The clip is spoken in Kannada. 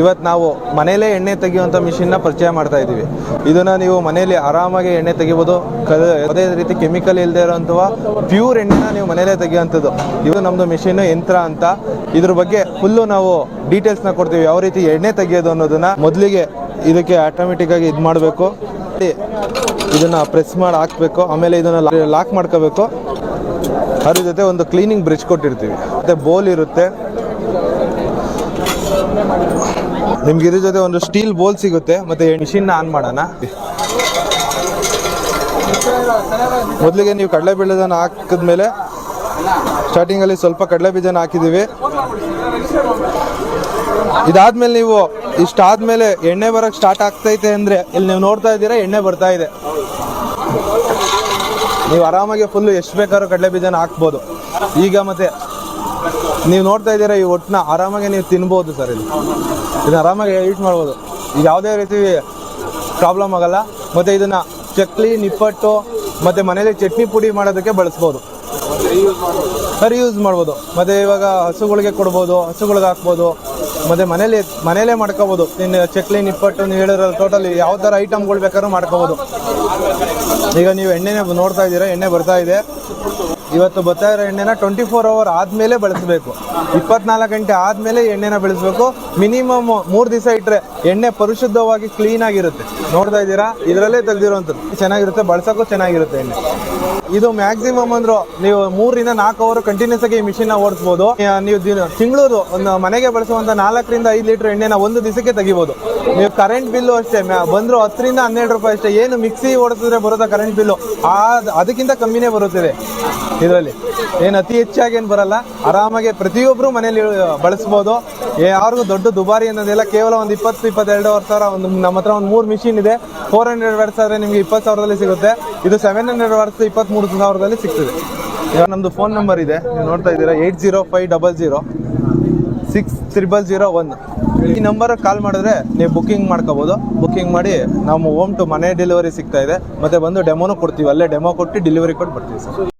ಇವತ್ತು ನಾವು ಮನೆಯಲ್ಲೇ ಎಣ್ಣೆ ತೆಗೆಯುವಂಥ ಮಿಷಿನ್ನ ಪರಿಚಯ ಮಾಡ್ತಾ ಇದ್ದೀವಿ. ಇದನ್ನ ನೀವು ಮನೆಯಲ್ಲಿ ಆರಾಮಾಗಿ ಎಣ್ಣೆ ತೆಗಿಬೋದು. ಯಾವುದೇ ರೀತಿ ಕೆಮಿಕಲ್ ಇಲ್ಲದೆ ಇರುವಂತಹ ಪ್ಯೂರ್ ಎಣ್ಣೆನ ನೀವು ಮನೆಯಲ್ಲೇ ತೆಗೆಯುವಂಥದ್ದು. ಇದು ನಮ್ಮದು ಮಿಷಿನ್ ಯಂತ್ರ ಅಂತ. ಇದ್ರ ಬಗ್ಗೆ ಫುಲ್ಲು ನಾವು ಡೀಟೇಲ್ಸ್ನ ಕೊಡ್ತೀವಿ. ಯಾವ ರೀತಿ ಎಣ್ಣೆ ತೆಗೆಯೋದು ಅನ್ನೋದನ್ನ ಮೊದಲಿಗೆ ಇದಕ್ಕೆ ಆಟೋಮೆಟಿಕ್ಕಾಗಿ ಇದು ಮಾಡಬೇಕು. ಇದನ್ನ ಪ್ರೆಸ್ ಮಾಡಿ ಹಾಕಬೇಕು. ಆಮೇಲೆ ಇದನ್ನ ಲಾಕ್ ಮಾಡ್ಕೋಬೇಕು. ಅದ್ರ ಜೊತೆ ಒಂದು ಕ್ಲೀನಿಂಗ್ ಬ್ರಿಡ್ಜ್ ಕೊಟ್ಟಿರ್ತೀವಿ. ಮತ್ತೆ ಬೋಲ್ ಇರುತ್ತೆ. ನಿಮ್ಗೆ ಇದ್ರ ಜೊತೆ ಒಂದು ಸ್ಟೀಲ್ ಬೋಲ್ ಸಿಗುತ್ತೆ, ಮತ್ತೆ ಮಿಷಿನ್ ಆನ್ ಮಾಡೋಣ. ಮೊದಲಿಗೆ ನೀವು ಕಡಲೆ ಬೀಜನ ಹಾಕಿದ್ಮೇಲೆ ಸ್ಟಾರ್ಟಿಂಗ್ ಅಲ್ಲಿ ಸ್ವಲ್ಪ ಕಡಲೆ ಬೀಜನ ಹಾಕಿದೀವಿ ಇದಾದ್ಮೇಲೆ ನೀವು ಇಷ್ಟಾದ್ಮೇಲೆ ಎಣ್ಣೆ ಬರಕ್ ಸ್ಟಾರ್ಟ್ ಆಗ್ತೈತೆ ಅಂದ್ರೆ ಇಲ್ಲಿ ನೀವು ನೋಡ್ತಾ ಇದ್ದೀರಾ, ಎಣ್ಣೆ ಬರ್ತಾ ಇದೆ. ನೀವು ಆರಾಮಾಗಿ ಫುಲ್ ಎಷ್ಟು ಬೇಕಾದ್ರೂ ಕಡಲೆ ಬೀಜನ ಹಾಕ್ಬೋದು. ಈಗ ಮತ್ತೆ ನೀವು ನೋಡ್ತಾ ಇದ್ದೀರಾ ಈ ಒಟ್ಟನ್ನ ಆರಾಮಾಗಿ ನೀವು ತಿನ್ಬೋದು ಸರ್ ಇಲ್ಲಿ. ಇದನ್ನ ಆರಾಮಾಗಿ ಈಟ್ ಮಾಡ್ಬೋದು. ಇದು ಯಾವುದೇ ರೀತಿ ಪ್ರಾಬ್ಲಮ್ ಆಗಲ್ಲ. ಮತ್ತೆ ಇದನ್ನ ಚಕ್ಲಿ, ನಿಪ್ಪಟ್ಟು, ಮತ್ತೆ ಮನೇಲಿ ಚಟ್ನಿ ಪುಡಿ ಮಾಡೋದಕ್ಕೆ ಬಳಸ್ಬೋದು. ಸರಿ ಯೂಸ್ ಮಾಡ್ಬೋದು. ಮತ್ತೆ ಇವಾಗ ಹಸುಗಳಿಗೆ ಕೊಡ್ಬೋದು, ಹಸುಗಳಿಗೆ ಹಾಕ್ಬೋದು. ಮತ್ತೆ ಮನೇಲಿ ಮನೇಲೇ ಮಾಡ್ಕೋಬೋದು. ಇನ್ನು ಚಕ್ಲಿ, ನಿಪ್ಪಟ್ಟು ನೀವು ಹೇಳಿರೋ ಟೋಟಲಿ ಯಾವ ಥರ ಐಟಮ್ಗಳು ಬೇಕಾದ್ರೂ ಮಾಡ್ಕೋಬೋದು. ಈಗ ನೀವು ಎಣ್ಣೆನೇ ನೋಡ್ತಾ ಇದ್ದೀರಾ, ಎಣ್ಣೆ ಬರ್ತಾ ಇದೆ. ಇವತ್ತು ಬರ್ತಾ ಇರೋ ಎಣ್ಣೆನ ಟ್ವೆಂಟಿ ಫೋರ್ ಅವರ್ ಆದಮೇಲೆ ಬಳಸಬೇಕು. ಇಪ್ಪತ್ನಾಲ್ಕು ಗಂಟೆ ಆದಮೇಲೆ ಎಣ್ಣೆನ ಬೆಳೆಸಬೇಕು. ಮಿನಿಮಮ್ ಮೂರು ದಿವಸ ಇಟ್ಟರೆ ಎಣ್ಣೆ ಪರಿಶುದ್ಧವಾಗಿ ಕ್ಲೀನ್ ಆಗಿರುತ್ತೆ. ನೋಡ್ತಾ ಇದ್ದೀರಾ? ಇದರಲ್ಲೇ ತೆಗೆದಿರುವಂಥದ್ದು ಚೆನ್ನಾಗಿರುತ್ತೆ. ಬಳಸೋಕ್ಕೂ ಚೆನ್ನಾಗಿರುತ್ತೆ ಎಣ್ಣೆ. ಇದು ಮ್ಯಾಕ್ಸಿಮಮ್ ಅಂದ್ರೆ ನೀವು ಮೂರರಿಂದ ನಾಲ್ಕು ಅವರ್ ಕಂಟಿನ್ಯೂಸ್ ಆಗಿ ಈ ಮಿಷಿನ್ನ ಆ, ನೀವು ಒಂದು ಮನೆಗೆ ಬಳಸುವಂತ ನಾಲ್ಕರಿಂದ ಐದು ಲೀಟರ್ ಎಣ್ಣೆನ ಒಂದು ದಿವಸಕ್ಕೆ ತೆಗಿಬಹುದು ನೀವು ಕರೆಂಟ್ ಬಿಲ್ಲು ಅಷ್ಟೇ ಬಂದ್ರು ಹತ್ತರಿಂದ ಹನ್ನೆರಡು ರೂಪಾಯಿ ಅಷ್ಟೇ. ಏನು ಮಿಕ್ಸಿ ಓಡಿಸಿದ್ರೆ ಬರುತ್ತಾ ಕರೆಂಟ್ ಬಿಲ್ಲು ಆ ಅದಕ್ಕಿಂತ ಕಮ್ಮಿನೇ ಬರುತ್ತಿದೆ ಇದರಲ್ಲಿ. ಏನು ಅತಿ ಹೆಚ್ಚಾಗಿ ಏನು ಬರಲ್ಲ. ಆರಾಮಾಗಿ ಪ್ರತಿಯೊಬ್ಬರು ಮನೇಲಿ ಬಳಸ್ಬೋದು. ಯಾರಿಗೂ ದೊಡ್ಡ ದುಬಾರಿ ಅನ್ನೋದಿಲ್ಲ. ಕೇವಲ ಒಂದು ಇಪ್ಪತ್ತು ಇಪ್ಪತ್ತೆರಡು ಸಾವಿರ ಒಂದು ನಮ್ಮ ಹತ್ರ ಒಂದು ಮೂರು ಮಿಷಿನ್ ಇದೆ. ಫೋರ್ ಹಂಡ್ರೆಡ್ ವರ್ಸ್ ಆದರೆ ನಿಮಗೆ ಇಪ್ಪತ್ತು ಸಾವಿರದಲ್ಲಿ ಸಿಗುತ್ತೆ. ಇದು ಸೆವೆನ್ ಹಂಡ್ರೆಡ್ ವರ್ಸ್ ಇಪ್ಪತ್ತ್ಮೂರು ಸಾವಿರದಲ್ಲಿ ಸಿಗ್ತದೆ. ಇವಾಗ ನಮ್ಮದು ಫೋನ್ ನಂಬರ್ ಇದೆ. ನೀವು ನೋಡ್ತಾ ಇದ್ದೀರಾ eight zero five double zero six triple zero one ಈ ನಂಬರ್ ಕಾಲ್ ಮಾಡಿದ್ರೆ ನೀವು ಬುಕ್ಕಿಂಗ್ ಮಾಡ್ಕೋಬೋದು. ಬುಕ್ಕಿಂಗ್ ಮಾಡಿ ನಾವು ಹೋಮ್ ಟು ಮನೆ ಡೆಲಿವರಿ ಸಿಗ್ತಾ ಇದೆ. ಮತ್ತೆ ಬಂದು ಡೆಮೋನು ಕೊಡ್ತೀವಿ. ಅಲ್ಲೇ ಡೆಮೋ ಕೊಟ್ಟು ಡೆಲಿವರಿ ಕೊಟ್ಟು ಬರ್ತೀವಿ ಸರ್.